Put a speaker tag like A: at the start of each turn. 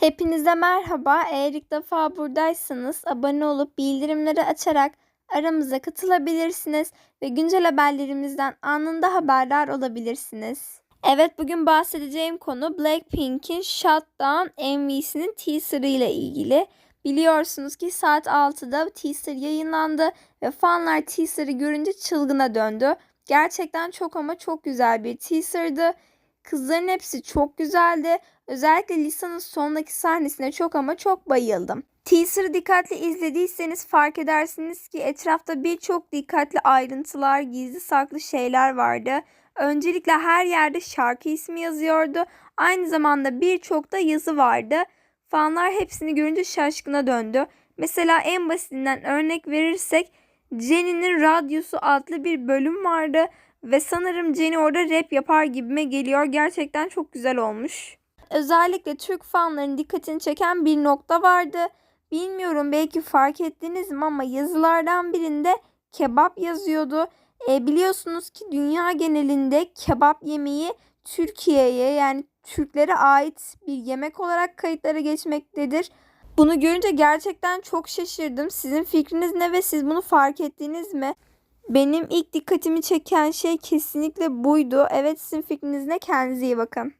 A: Hepinize merhaba. Eğer ilk defa buradaysanız abone olup bildirimleri açarak aramıza katılabilirsiniz ve güncel haberlerimizden anında haberdar olabilirsiniz. Evet bugün bahsedeceğim konu Blackpink'in Shutdown MV'sinin teaserı ile ilgili. Biliyorsunuz ki saat 6'da teaser yayınlandı ve fanlar teaserı görünce çılgına döndü. Gerçekten çok ama çok güzel bir teaserdı. Kızların hepsi çok güzeldi. Özellikle Lisa'nın sondaki sahnesine çok ama çok bayıldım. Teaser'ı dikkatli izlediyseniz fark edersiniz ki etrafta birçok dikkatli ayrıntılar, gizli saklı şeyler vardı. Öncelikle her yerde şarkı ismi yazıyordu. Aynı zamanda birçok da yazı vardı. Fanlar hepsini görünce şaşkına döndü. Mesela en basitinden örnek verirsek Jenny'nin Radyosu adlı bir bölüm vardı ve sanırım Jenny orada rap yapar gibime geliyor. Gerçekten çok güzel olmuş. Özellikle Türk fanların dikkatini çeken bir nokta vardı. Bilmiyorum belki fark ettiniz mi ama yazılardan birinde kebap yazıyordu. E, biliyorsunuz ki dünya genelinde kebap yemeği Türkiye'ye yani Türklere ait bir yemek olarak kayıtlara geçmektedir. Bunu görünce gerçekten çok şaşırdım. Sizin fikriniz ne ve siz bunu fark ettiniz mi? Benim ilk dikkatimi çeken şey kesinlikle buydu. Evet sizin fikriniz ne? Kendinize iyi bakın.